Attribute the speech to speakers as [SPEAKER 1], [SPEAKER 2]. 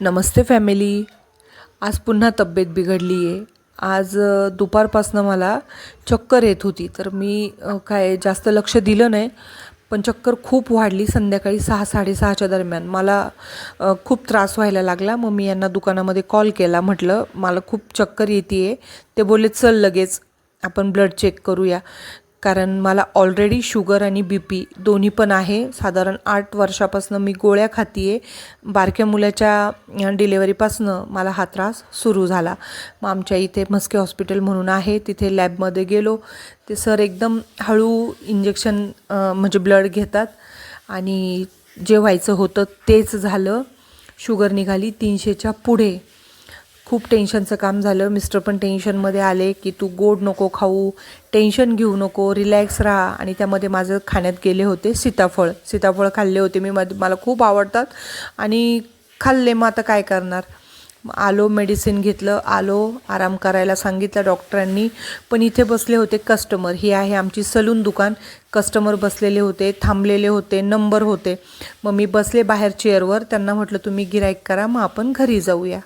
[SPEAKER 1] नमस्ते family. आज पुन्हा तब्येत बिघडली आहे आज दुपारपासनं मला चक्कर येत होती. तर मी काय जास्त लक्ष दिलं नाही पण चक्कर खूप वाढली संध्याकाळी सहा साडेसहाच्या दरम्यान. मला खूप त्रास व्हायला लागला. मग मी यांना दुकानामध्ये कॉल केला. म्हटलं मला खूप चक्कर येते आहे ते बोलले चल लगेच आपण ब्लड चेक करूया. कारण मला ऑलरेडी शुगर आणि बी पी दोन्ही पण आहे. साधारण आठ वर्षापासून मी गोळ्या खाती आहे बारक्या मुलाच्या डिलेवरीपासनं मला हा त्रास सुरू झाला. मग आमच्या इथे म्हस्के हॉस्पिटल म्हणून आहे. तिथे लॅबमध्ये गेलो. ते सर एकदम हळू इंजेक्शन म्हणजे ब्लड घेतात. आणि जे व्हायचं होतं तेच झालं. शुगर निघाली तीनशेच्या पुढे. खूप टेन्शनचं काम झालं. मिस्टर पण टेन्शनमध्ये आले की तू गोड नको खाऊ टेन्शन घेऊ नको रिलॅक्स राहा. आणि त्यामध्ये माझं खाण्यात गेले होते सीताफळ. सीताफळ खाल्ले होते मी. मध्ये मला खूप आवडतात. आणि खाल्ले मग आता काय करणार? मग आलो मेडिसिन घेतलं. आलो आराम करायला सांगितलं डॉक्टरांनी. पण इथे बसले होते कस्टमर ही आहे आमची सलून दुकान. कस्टमर बसलेले होते थांबलेले होते नंबर होते. मग मी बसले बाहेर चेअरवर त्यांना म्हटलं तुम्ही गिराईक करा मग आपण घरी जाऊया.